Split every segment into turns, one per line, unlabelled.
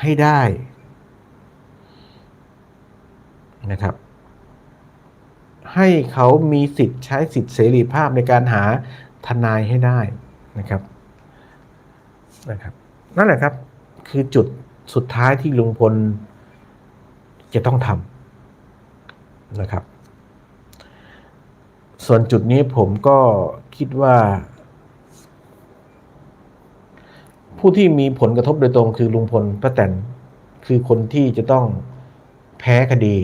ให้ได้นะครับ ให้เขามีสิทธิ์ใช้สิทธิเสรีภาพในการหาทนายให้ได้นะครับนะครับ นั่นแหละครับคือจุดสุดท้ายที่ลุงพลจะต้องทำนะครับ ส่วนจุดนี้ผมก็คิดว่า ผู้ที่มีผลกระทบโดยตรงคือลุงพลป้าแตนคือคนที่จะต้องแพ้คดี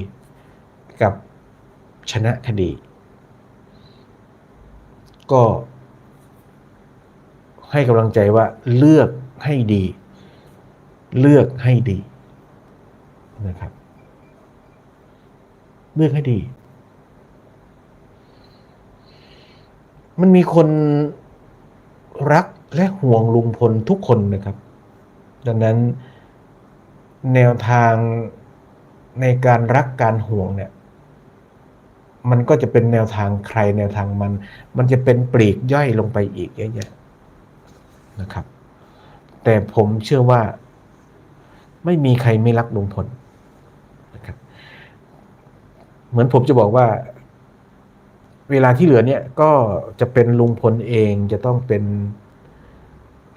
กับชนะคดี ก็ให้กำลังใจว่าเลือกให้ดี เลือกให้ดีนะครับ เลือกให้ดี มันมีคนรัก และห่วงลุงพลทุกคนนะครับ ดังนั้นแนวทางในการรักการห่วงเนี่ย มันก็จะเป็นแนวทางใครแนวทางมัน มันจะเป็นปลีกย่อยลงไปอีกเยอะแยะนะครับ แต่ผมเชื่อว่า ไม่มีใครไม่รักลุงพลนะครับ เหมือนผมจะบอกว่าเวลาที่เหลือเนี่ยก็จะเป็นลุงพลเองจะต้องเป็น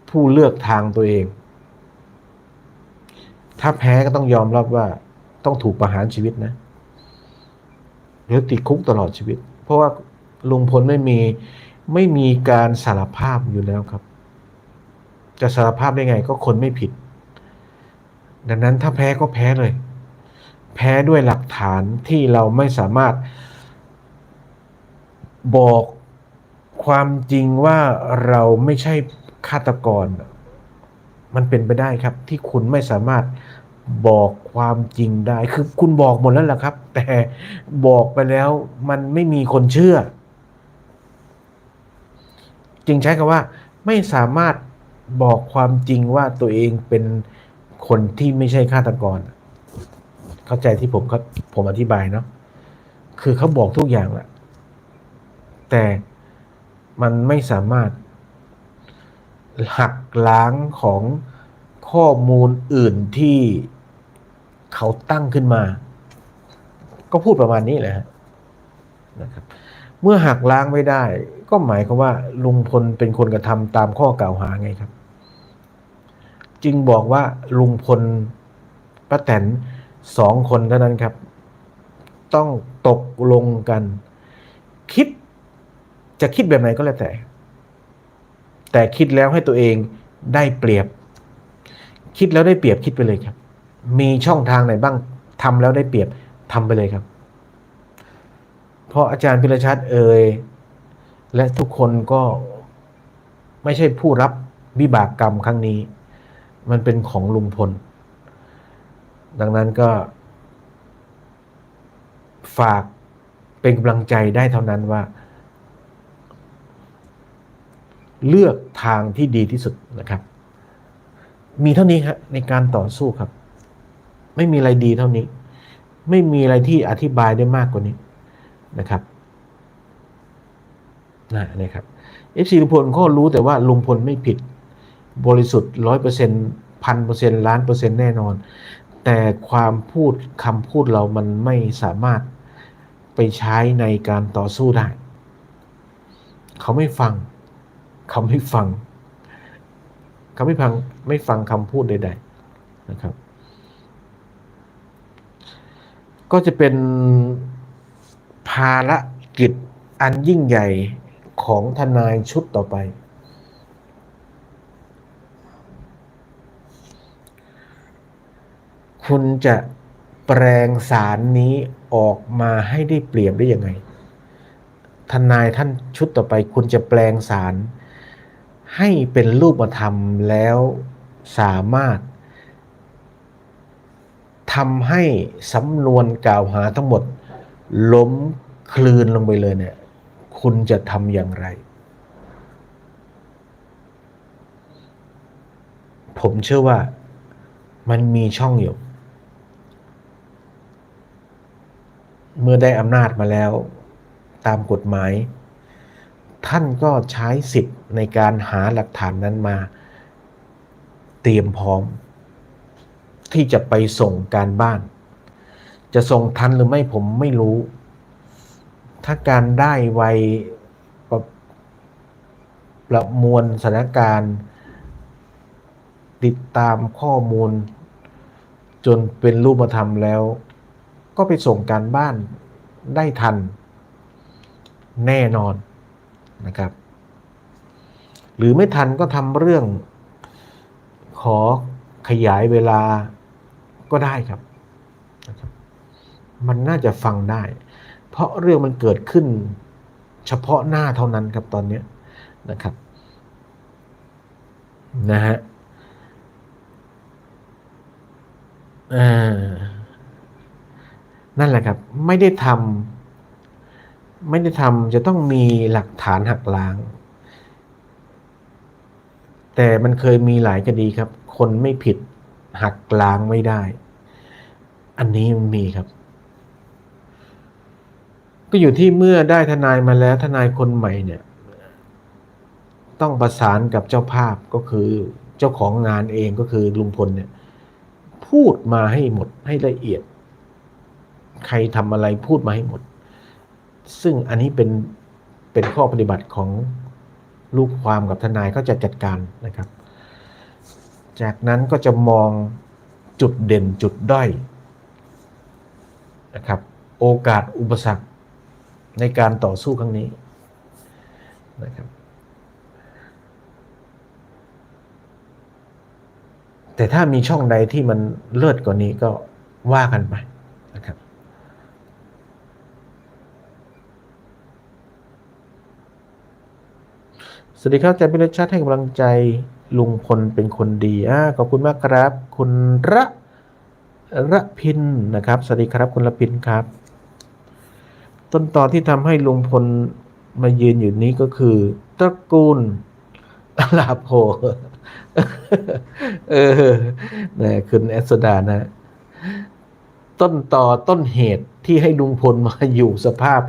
ผู้เลือกทางตัวเอง ถ้าแพ้ก็ต้องยอมรับว่าต้องถูกประหารชีวิตนะหรือติดคุกตลอดชีวิต เพราะว่าลุงพลไม่มีไม่มีการสารภาพอยู่แล้วครับ จะสารภาพได้ไงก็คนไม่ผิด ดังนั้นถ้าแพ้ก็แพ้เลย แพ้ด้วยหลักฐานที่เราไม่สามารถบอกความจริงว่าเราไม่ใช่ ฆาตกร มันเป็นไปได้ครับ ที่คุณไม่สามารถบอกความจริงได้ คือคุณบอกหมดแล้วแหละครับ แต่บอกไปแล้วมันไม่มีคนเชื่อ จึงใช้คำว่า ไม่สามารถบอกความจริงว่าตัวเองเป็นคนที่ไม่ใช่ฆาตกร เข้าใจที่ผมครับผมอธิบายเนาะคือเขาบอกทุกอย่างแหละแต่มันไม่สามารถ หักล้างของข้อมูลอื่นที่เขาตั้งขึ้นมา ก็พูดประมาณนี้แหละนะครับ เมื่อหักล้างไม่ได้ ก็หมายความว่าลุงพลเป็นคนกระทำตามข้อกล่าวหาไงครับ จึงบอกว่าลุงพลป้าแตนสองคนเท่านั้นครับ ต้องตกลงกัน คิดจะคิดแบบไหนก็แล้วแต่ แต่คิดแล้วให้ตัวเองได้เปรียบ คิดแล้วได้เปรียบคิดไปเลยครับ มีช่องทางไหนบ้างทำแล้วได้เปรียบทำไปเลยครับ เพราะอาจารย์พิรชัดเอ่ยและทุกคนก็ไม่ใช่ผู้รับวิบากกรรมครั้งนี้ มันเป็นของลุงพล ดังนั้นก็ ฝากเป็นกำลังใจได้เท่านั้นว่า เลือกทางที่ดีที่สุดนะครับ มีเท่านี้ครับในการต่อสู้ครับ ไม่มีอะไรดีเท่านี้ ไม่มีอะไรที่อธิบายได้มากกว่านี้นะครับนะนี่ครับเอฟซีลุงพลก็รู้แต่ว่าลุงพลไม่ผิดบริสุทธิ์ร้อยเปอร์เซ็นต์พันเปอร์เซ็นต์ล้านเปอร์เซ็นต์แน่นอน แต่ความพูดคำพูดเรามันไม่สามารถไปใช้ในการต่อสู้ได้ เขาไม่ฟัง เขาไม่ฟัง เขาไม่ฟังไม่ฟังคำพูดใดๆนะครับ ก็จะเป็นภารกิจอันยิ่งใหญ่ของทนายชุดต่อไป คุณจะแปลงสารนี้ออกมาให้ได้เปรียบได้ยังไง ทนายท่านชุดต่อไป คุณจะแปลงสาร ให้เป็นรูปธรรมแล้วสามารถทำให้สำนวนกล่าวหาทั้งหมด ล้มคลืนลงไปเลยเนี่ย คุณจะทำอย่างไร ผมเชื่อว่ามันมีช่องอยู่ เมื่อได้อำนาจมาแล้ว ตามกฎหมาย ท่านก็ใช้สิทธิ์ในการหาหลักฐานนั้นมา เตรียมพร้อม ที่จะไปส่งการบ้าน จะส่งทันหรือไม่ผมไม่รู้ ถ้าการได้ไวประประมวลสถานการณ์ ติดตามข้อมูล จนเป็นรูปธรรมแล้ว ก็ไปส่งการบ้านได้ทัน แน่นอน นะครับ หรือไม่ทันก็ทำเรื่องขอขยายเวลาก็ได้ครับนะครับ มันน่าจะฟังได้ เพราะเรื่องมันเกิดขึ้น เฉพาะหน้าเท่านั้นครับตอนนี้นะครับนะฮะนั่นแหละครับ ไม่ได้ทำ ไม่ได้ทำจะต้องมีหลักฐานหักล้าง แต่มันเคยมีหลายคดีครับ คนไม่ผิดหักล้างไม่ได้ อันนี้มันมีครับ ก็อยู่ที่เมื่อได้ทนายมาแล้วทนายคนใหม่เนี่ย ต้องประสานกับเจ้าภาพก็คือเจ้าของงานเองก็คือลุงพลเนี่ย พูดมาให้หมดให้ละเอียด ใครทำอะไรพูดมาให้หมด ซึ่งอันนี้เป็นเป็นข้อปฏิบัติของลูกความกับทนายก็จะจัดการนะครับ จากนั้นก็จะมองจุดเด่นจุดด้อยนะครับ โอกาสอุปสรรคในการต่อสู้ครั้งนี้นะครับ แต่ถ้ามีช่องใดที่มันเลิศกว่านี้ก็ว่ากันไปนะครับ สวัสดีครับอาจารย์พิรชาติให้กำลังใจลุงพลเป็นคนดีอ่าขอบคุณมากครับ คุณระระพินนะครับ สวัสดีครับคุณระพินครับ ต้นตอนที่ทำให้ลุงพลมายืนอยู่นี้ก็คือ ตระกูลลาโพเออนะคุณแอสดานะ ต้นต่อต้นเหตุที่ให้ลุงพลมาอยู่สภาพ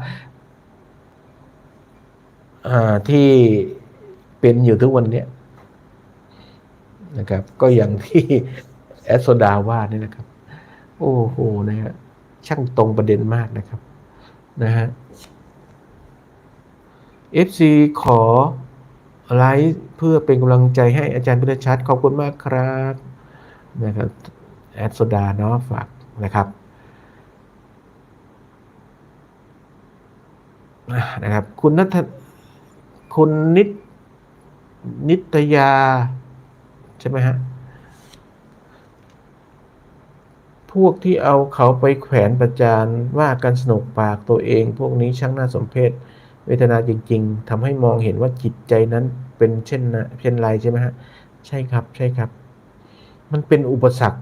อ่าที่ เป็นอยู่ทุกวันเนี้ยนะครับ ก็อย่างที่แอสโซดาว่านี่นะครับ โอ้โหนะฮะช่างตรงประเด็นมากนะครับ นะฮะ FC ขอไลฟ์เพื่อเป็นกำลังใจให้อาจารย์พิรชัดขอบคุณมากครับนะครับแอดโซดาเนาะฝากนะครับนะครับ คุณนัทคุณนิต นิตยา ใช่ไหมฮะ พวกที่เอาเขาไปแขวนประจานว่ากันสนุกปากตัวเอง พวกนี้ช่างน่าสมเพชเวทนาจริง ๆทำให้มองเห็นว่าจิตใจนั้นเป็นเช่นนะเช่นไรใช่ไหมฮะ ใช่ครับใช่ครับ มันเป็นอุปสรรค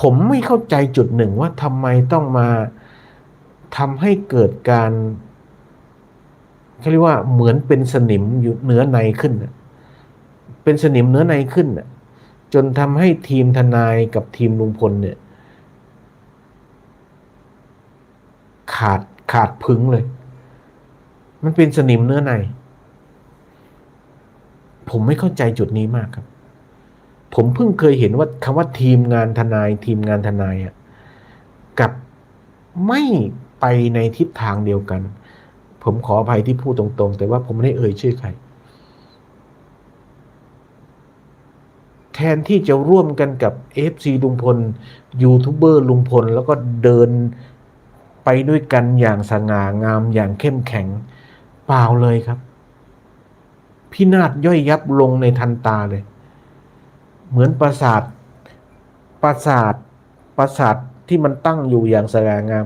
ผมไม่เข้าใจจุดหนึ่งว่าทำไมต้องมาทำให้เกิดการเขาเรียกว่าเหมือนเป็นสนิมอยู่เหนือในขึ้นนะ เป็นสนิมเนื้อในขึ้นจนทำให้ทีมทนายกับทีมลุงพลเนี่ย ขาดขาดพึงเลย มันเป็นสนิมเนื้อใน ผมไม่เข้าใจจุดนี้มากครับ ผมเพิ่งเคยเห็นว่าคำว่าทีมงานทนาย ทีมงานทนายอะกับไม่ไปในทิศทางเดียวกัน ผมขออภัยที่พูดตรงๆ แต่ว่าผมไม่ได้เอ่ยชื่อใคร แทนที่จะร่วมกันกับ FC ลุงพลยูทูบเบอร์ลุงพล แล้วก็เดินไปด้วยกันอย่างสง่างามอย่างเข้มแข็ง เปล่าเลยครับ พินาศย่อยยับลงในทันตาเลย เหมือนปราสาทปราสาทปราสาทที่มันตั้งอยู่อย่างสง่างาม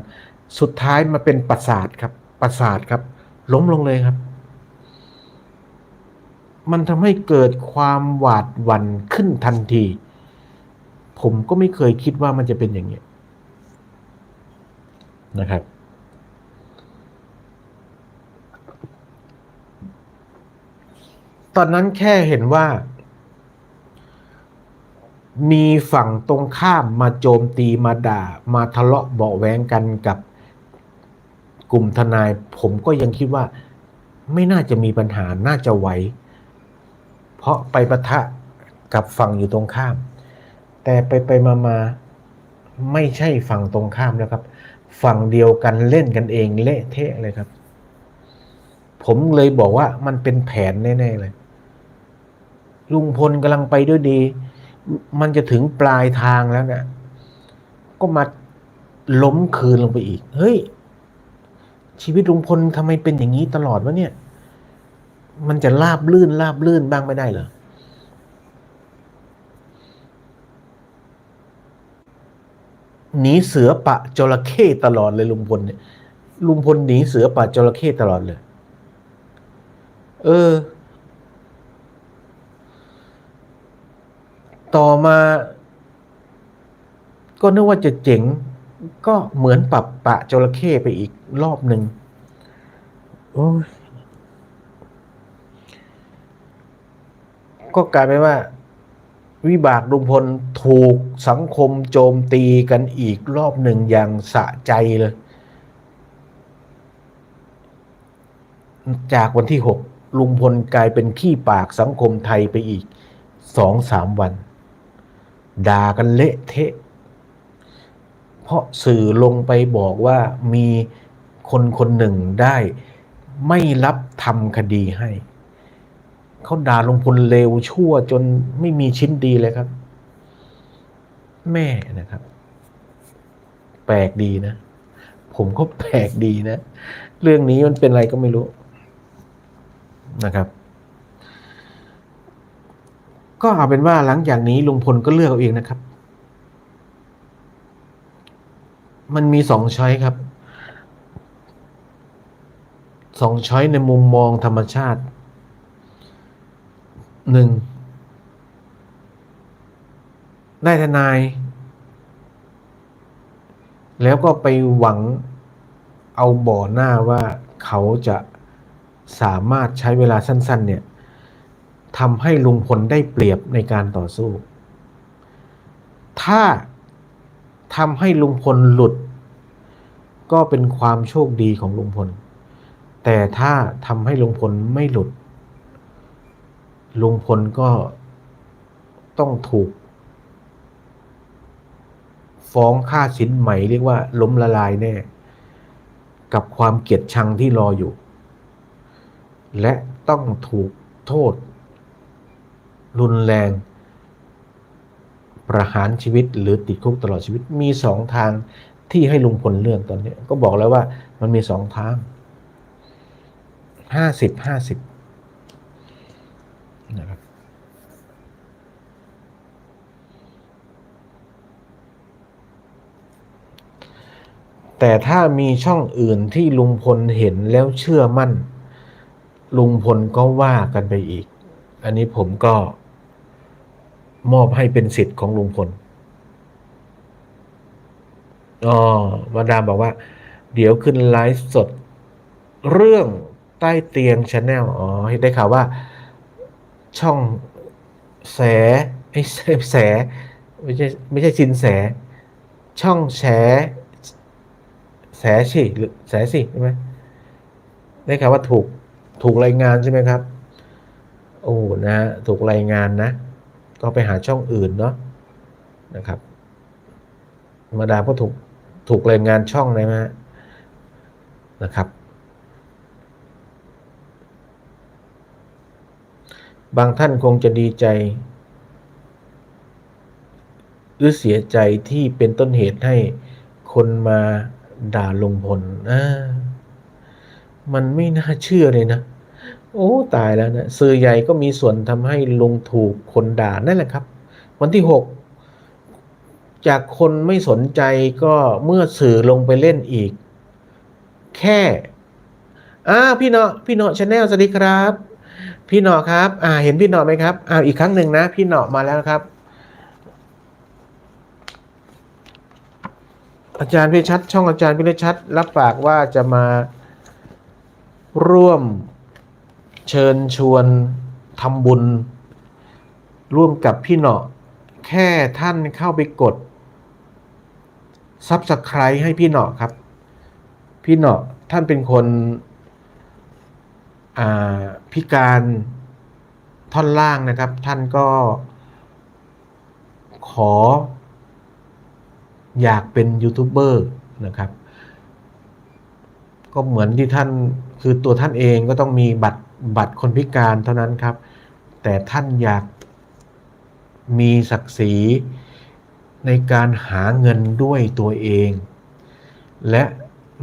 สุดท้ายมาเป็นปราสาทครับปราสาทครับ ล้มลงเลยครับ มันทำให้เกิดความหวาดหวั่นขึ้นทันที ผมก็ไม่เคยคิดว่ามันจะเป็นอย่างนี้นะครับ ตอนนั้นแค่เห็นว่า มีฝั่งตรงข้ามมาโจมตีมาด่า มาทะเลาะเบาแวงกันกับกลุ่มทนาย ผมก็ยังคิดว่า ไม่น่าจะมีปัญหาน่าจะไหว เพราะไปปะทะกับฝั่งอยู่ตรงข้าม แต่ไปไปมามาไม่ใช่ฝั่งตรงข้ามแล้วครับ ฝั่งเดียวกันเล่นกันเองเละเทะเลยครับ ผมเลยบอกว่ามันเป็นแผนแน่ๆเลย ลุงพลกำลังไปด้วยดี มันจะถึงปลายทางแล้วเนี่ยก็มาล้มคืนลงไปอีก เฮ้ย ชีวิตลุงพลทำไมเป็นอย่างนี้ตลอดวะเนี่ย มันจะลาบลื่นลาบลื่นบ้างไม่ได้เหรอหนีเสือปะจระเข้ตลอดเลยลุงพลเนี่ยลุงพลหนีเสือปะจระเข้ตลอดเลย เออ ต่อมา ก็นึกว่าจะเจ๋ง ก็เหมือนปรับปะจระเข้ไปอีกรอบหนึ่งโอ้ย ก็กลายเป็นว่า วิบากลุงพลถูกสังคมโจมตีกันอีกรอบหนึ่งอย่างสะใจเลย จากวันที่หกลุงพลกลายเป็นขี้ปากสังคมไทยไปอีกสองสามวัน ด่ากันเละเทะ เพราะสื่อลงไปบอกว่ามีคนคนหนึ่งได้ไม่รับทำคดีให้ เขาด่าลุงพลเลวชั่วจนไม่มีชิ้นดีเลยครับ แม่นะครับ แปลกดีนะ ผมก็แปลกดีนะ เรื่องนี้มันเป็นอะไรก็ไม่รู้นะครับ ก็เอาเป็นว่าหลังจากนี้ลุงพลก็เลือกเอาเองนะครับ มันมีสองช้อยครับสองช้อยในมุมมองธรรมชาติ หนึ่งได้ทนาย แล้วก็ไปหวังเอาบ่อหน้าว่าเขาจะสามารถใช้เวลาสั้น ๆ เนี่ยทำให้ลุงพลได้เปรียบในการต่อสู้ ถ้าทำให้ลุงพลหลุด ก็เป็นความโชคดีของลุงพล แต่ถ้าทำให้ลุงพลไม่หลุด ลุงพลก็ต้องถูก ฟ้องค่าสินใหม่เรียกว่า ล้มละลายแน่ กับความเกลียดชังที่รออยู่ และต้องถูกโทษ รุนแรง ประหารชีวิตหรือติดคุกตลอดชีวิตมีสองทางที่ให้ลุงพลเลือกตอนนี้ ก็บอกแล้วว่ามันมีสองทางห้าสิบห้าสิบ นะครับแต่ถ้ามีช่องอื่นที่ลุงพลเห็นแล้วเชื่อมั่น ลุงพลก็ว่ากันไปอีก อันนี้ผมก็มอบให้เป็นสิทธิ์ของลุงพลอ๋อมาดามบอกว่า เดี๋ยวขึ้นไลฟ์สด เรื่องใต้เตียงชาแนลอ๋อได้ข่าวว่า ช่องแสไอ้แสแสไม่ใช่ไม่ใช่ชินแส ช่องแฉแสสิหรือแสสิใช่ไหมได้ข่าวว่าถูกถูกรายงานใช่ไหมครับ โอ้นะถูกรายงานนะ ก็ไปหาช่องอื่นเนาะนะครับมาดามก็ถูกถูกรายงานช่องเลยนะนะครับ บางท่านคงจะดีใจ หรือเสียใจที่เป็นต้นเหตุให้คนมาด่าลงพลอ่ามันไม่น่าเชื่อเลยนะ โอ้ ตายแล้วนะสื่อใหญ่ก็มีส่วนทำให้ลงถูกคนด่านั่นแหละครับ วันที่หกจากคนไม่สนใจก็เมื่อสื่อลงไปเล่นอีก แค่ อ่าพี่เนาะพี่เนาะชาแนลสวัสดีครับ พี่เนาะครับ อ่า เห็นพี่เนาะไหมครับอ่าอีกครั้งหนึ่งนะ พี่เนาะมาแล้วครับ อาจารย์พิชัด ช่องอาจารย์พิชัด รับปากว่าจะมาร่วมเชิญชวนทำบุญ ร่วมกับพี่เนาะแค่ท่านเข้าไปกดซับสไคร b e ให้พี่เนาะครับ พี่เนาะท่านเป็นคน พิการท่อนล่างนะครับ ท่านก็ขอ อยากเป็นยูทูบเบอร์นะครับ ก็เหมือนที่ท่านคือตัวท่านเองก็ต้องมีบัตรบัตรคนพิการเท่านั้นครับ แต่ท่านอยากมีศักดิ์ศรีในการหาเงินด้วยตัวเอง และ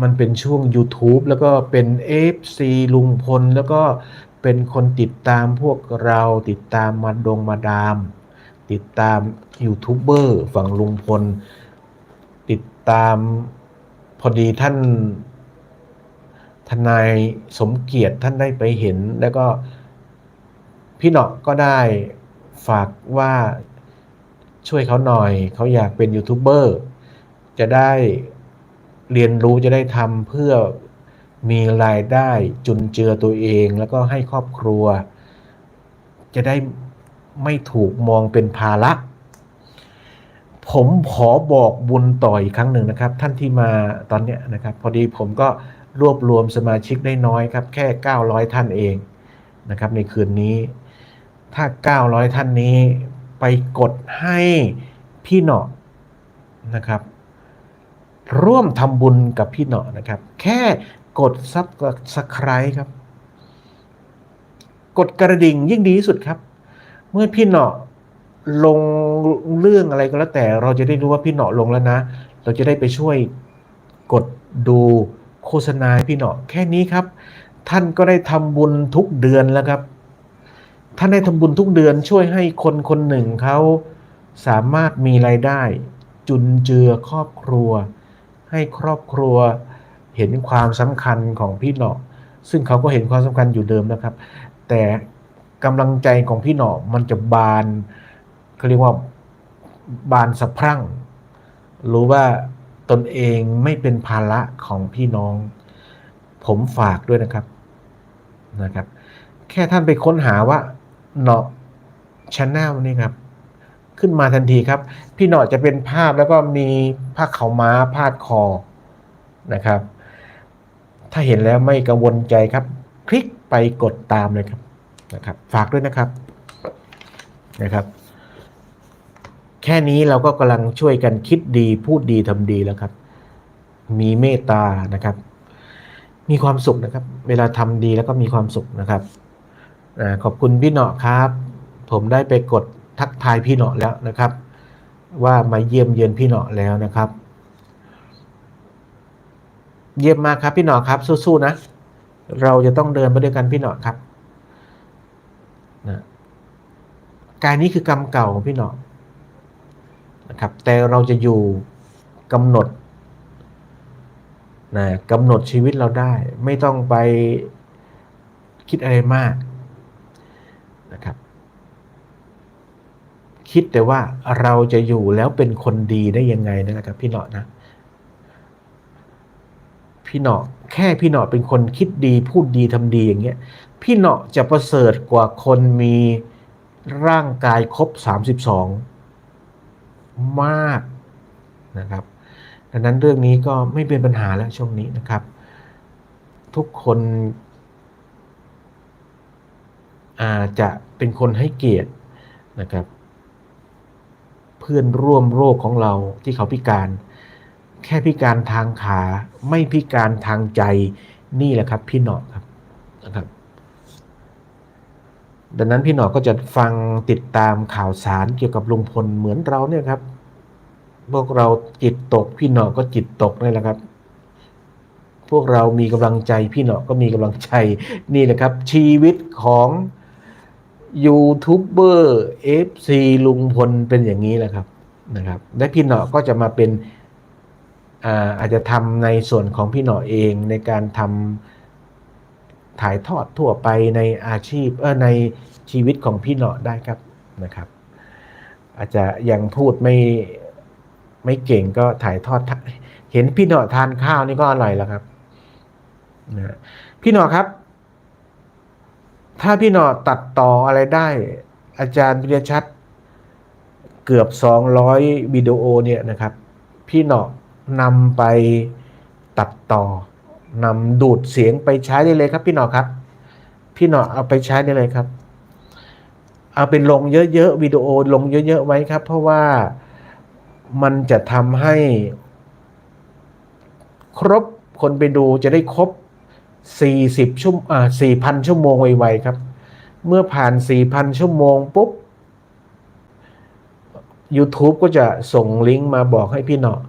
มันเป็นช่วง YouTube แล้วก็เป็น FC ลุงพล แล้วก็เป็นคนติดตามพวกเราติดตามมาดงมาดาม ติดตามยูทูบเบอร์ฝั่งลุงพล ติดตามพอดีท่านทนายสมเกียรติท่านได้ไปเห็น แล้วก็พี่เนาะก็ได้ฝากว่าช่วยเขาหน่อย เขาอยากเป็นยูทูบเบอร์จะได้ เรียนรู้จะได้ทำเพื่อมีรายได้จุนเจือตัวเอง แล้วก็ให้ครอบครัว จะได้ไม่ถูกมองเป็นภาระ ผมขอบอกบุญต่ออีกครั้งหนึ่งนะครับ ท่านที่มาตอนเนี้ยนะครับ พอดีผมก็รวบรวมสมาชิกได้น้อยครับ แค่ 900 ท่านเองนะครับ ในคืนนี้ ถ้า 900 ท่านนี้ไปกดให้พี่เนาะนะครับ ร่วมทำบุญกับพี่เนาะนะครับ แค่กดซับสไครต์ครับ กดกระดิ่งยิ่งดีที่สุดครับ เมื่อพี่เนาะลงเรื่องอะไรก็แล้วแต่ เราจะได้รู้ว่าพี่เนาะลงแล้วนะ เราจะได้ไปช่วยกดดูโฆษณาพี่เนาะแค่นี้ครับ ท่านก็ได้ทำบุญทุกเดือนแล้วครับ ท่านได้ทำบุญทุกเดือนช่วยให้คนคนหนึ่งเขาสามารถมีรายได้ จุนเจือครอบครัว ให้ครอบครัวเห็นความสำคัญของพี่เนาะซึ่งเขาก็เห็นความสำคัญอยู่เดิมนะครับ แต่กำลังใจของพี่เนาะมันจะบานเขาเรียกว่าบานสะพรั่ง รู้ว่าตนเองไม่เป็นภาระของพี่น้อง ผมฝากด้วยนะครับนะครับ แค่ท่านไปค้นหาว่าเนาะชแนลนี่ครับ ขึ้นมาทันทีครับ พี่เนาะจะเป็นภาพแล้วก็มีผ้าเขาม้าพาดคอนะครับ ถ้าเห็นแล้วไม่กังวลใจครับ คลิกไปกดตามเลยครับนะครับ ฝากด้วยนะครับนะครับ แค่นี้เราก็กำลังช่วยกันคิดดีพูดดีทำดีแล้วครับ มีเมตตานะครับ มีความสุขนะครับ เวลาทำดีแล้วก็มีความสุขนะครับขอบคุณพี่เนาะครับ ผมได้ไปกด ทักทายพี่เนาะแล้วนะครับ ว่ามาเยี่ยมเยือนพี่เนาะแล้วนะครับ เยี่ยมมากครับพี่เนาะครับ สู้ๆนะ เราจะต้องเดินไปด้วยกันพี่เนาะครับนะกายนี้คือกรรมเก่าของพี่เนาะนะครับ แต่เราจะอยู่กำหนดนะกำหนดชีวิตเราได้ ไม่ต้องไปคิดอะไรมากนะครับ คิดแต่ว่าเราจะอยู่แล้วเป็นคนดีได้ยังไงนะครับพี่เนาะนะ พี่เนาะแค่พี่เนาะเป็นคนคิดดีพูดดีทำดีอย่างเงี้ย พี่เนาะจะประเสริฐกว่าคนมีร่างกายครบ 32 มากนะครับดังนั้นเรื่องนี้ก็ไม่เป็นปัญหาแล้วช่วงนี้นะครับ ทุกคนอาจจะเป็นคนให้เกียรตินะครับ เพื่อนร่วมโรคของเราที่เขาพิการ แค่พิการทางขาไม่พิการทางใจนี่แหละครับพี่หนอครับนะครับ ดังนั้นพี่หนอก็จะฟังติดตามข่าวสารเกี่ยวกับลุงพลเหมือนเราเนี่ยครับ พวกเราจิตตกพี่หนอก็จิตตกนี่แหละครับ พวกเรามีกำลังใจพี่หนอก็มีกำลังใจนี่แหละครับ ชีวิตของ ยูทูบเบอร์เอฟซีลุงพลเป็นอย่างนี้แหละครับนะครับ และพี่หนอก็จะมาเป็นอาอาจจะทำในส่วนของพี่หนอเองในการทำถ่ายทอดทั่วไปในอาชีพเออในชีวิตของพี่หนอได้ครับนะครับ อาจจะยังพูดไม่ไม่เก่งก็ถ่ายทอด เห็นพี่หนอทานข้าวนี่ก็อร่อยแล้วครับนะพี่หนอครับ ถ้าพี่หนอตัดต่ออะไรได้ อาจารย์วิรชัด เกือบสองร้อยวิดีโอเนี่ยนะครับ พี่หนอนำไปตัดต่อนำดูดเสียงไปใช้ได้เลยครับ พี่หนอครับ พี่หนอเอาไปใช้ได้เลยครับ เอาเป็นลงเยอะๆวิดีโอลงเยอะๆไว้ครับ เพราะว่ามันจะทำให้ ครบคนไปดูจะได้ครบ 40ชั่วอ่า4,000 ชั่วโมงไวๆครับ เมื่อผ่าน 4,000 ชั่วโมงปุ๊บ YouTube ก็จะส่งลิงก์มาบอกให้พี่เนาะ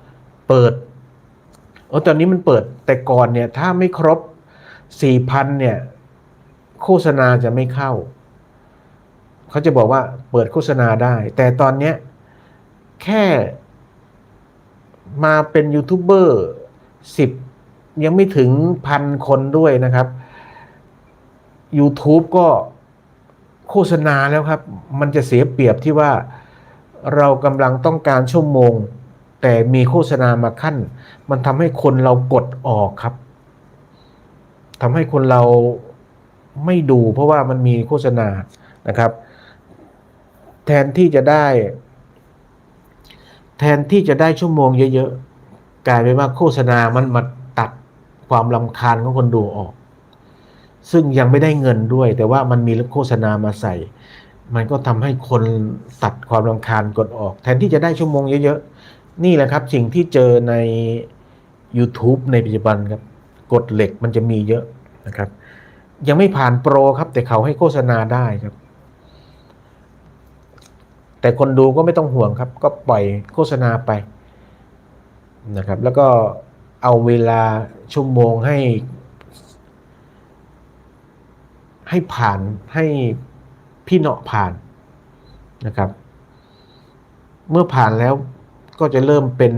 เปิดโอ้ตอนนี้มันเปิดแต่ก่อนเนี่ย ถ้าไม่ครบ 4,000 เนี่ย โฆษณาจะไม่เข้า เขาจะบอกว่าเปิดโฆษณาได้ แต่ตอนเนี้ยแค่มาเป็นยูทูบเบอร์สิบ ยังไม่ถึงพันคนด้วยนะครับ YouTube ก็โฆษณาแล้วครับ มันจะเสียเปรียบที่ว่าเรากำลังต้องการชั่วโมง แต่มีโฆษณามาขั้น มันทำให้คนเรากดออกครับทำให้คนเราไม่ดูเพราะว่ามันมีโฆษณานะครับ แทนที่จะได้ แทนที่จะได้ชั่วโมงเยอะๆกลายเป็นว่าโฆษณามันมาตัด ความลำคาญของคนดูออก ซึ่งยังไม่ได้เงินด้วย แต่ว่ามันมีโฆษณามาใส่ มันก็ทำให้คนตัดความรำคาญกดออก แทนที่จะได้ชั่วโมงเยอะๆ นี่แหละครับ สิ่งที่เจอใน YouTube ในปัจจุบันครับกฎเหล็กมันจะมีเยอะนะครับ ยังไม่ผ่านโปรครับ แต่เขาให้โฆษณาได้ครับ แต่คนดูก็ไม่ต้องห่วงครับ ก็ปล่อยโฆษณาไปนะครับ แล้วก็ เอาเวลาชั่วโมงให้ ให้ผ่านให้พี่เนาะผ่านนะครับ เมื่อผ่านแล้วก็จะเริ่มเป็น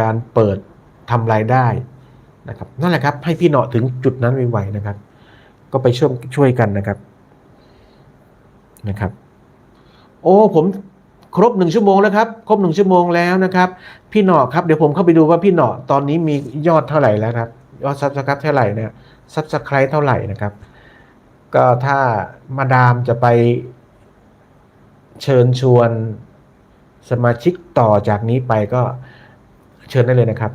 การเปิดทำรายได้นะครับนั่นแหละครับ ให้พี่เนาะถึงจุดนั้นไวๆนะครับ ก็ไปช่วยช่วยกันนะครับนะครับ โอ้ผม ครบหนึ่งชั่วโมงแล้วครับ ครบหนึ่งชั่วโมงแล้วนะครับ พี่หนอครับ เดี๋ยวผมเข้าไปดูว่าพี่หนอตอนนี้มียอดเท่าไหร่แล้วครับ ยอดซับสไครต์เท่าไหร่เนี่ยซับสไครต์เท่าไหร่นะครับ ก็ถ้ามาดามจะไปเชิญชวนสมาชิกต่อจากนี้ไปก็เชิญได้เลยนะครับ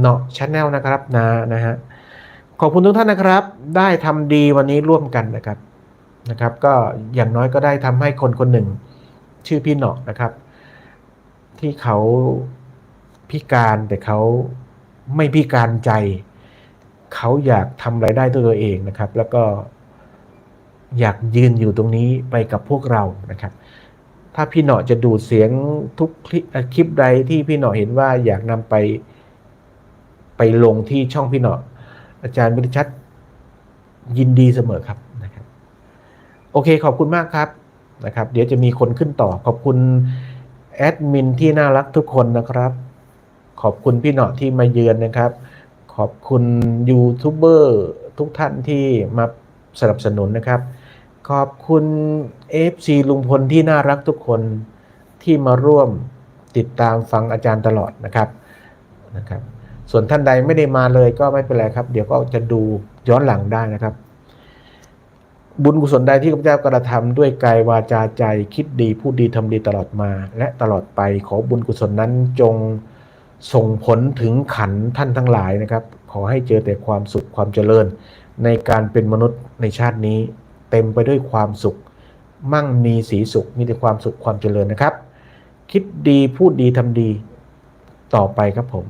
เนาะชาแนลนะครับนะนะฮะขอบคุณทุกท่านนะครับ ได้ทำดีวันนี้ร่วมกันนะครับนะครับ ก็อย่างน้อยก็ได้ทำให้คนคนหนึ่ง ชื่อพี่เนาะนะครับ ที่เขาพิการแต่เขาไม่พิการใจ เขาอยากทำรายได้ด้วยตัวเองนะครับ แล้วก็อยากยืนอยู่ตรงนี้ไปกับพวกเรานะครับ ถ้าพี่เนาะจะดูดเสียงทุกคลิปใดที่พี่เนาะเห็นว่าอยากนำไปไปลงที่ช่องพี่เนาะอาจารย์วิริชัดยินดีเสมอครับนะครับ โอเคขอบคุณมากครับ นะครับ เดี๋ยวจะมีคนขึ้นต่อ ขอบคุณแอดมินที่น่ารักทุกคนนะครับ ขอบคุณพี่เนาะที่มาเยือนนะครับ ขอบคุณยูทูบเบอร์ทุกท่านที่มาสนับสนุนนะครับ ขอบคุณ FC ลุงพลที่น่ารักทุกคนที่มาร่วมติดตามฟังอาจารย์ตลอดนะครับนะครับ ส่วนท่านใดไม่ได้มาเลยก็ไม่เป็นไรครับ เดี๋ยวก็จะดูย้อนหลังได้นะครับ บุญกุศลใดที่ข้าพเจ้ากระทำด้วยกายวาจาใจคิดดีพูดดีทำดีตลอดมา และตลอดไปขอบุญกุศลนั้นจงส่งผลถึงขันท่านทั้งหลายนะครับ ขอให้เจอแต่ความสุขความเจริญ ในการเป็นมนุษย์ในชาตินี้ เต็มไปด้วยความสุข มั่งมีสีสุขมีแต่ความสุขความเจริญนะครับ คิดดีพูดดีทำดีต่อไปครับผม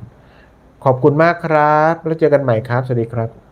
ขอบคุณมากครับ แล้วเจอกันใหม่ครับ สวัสดีครับ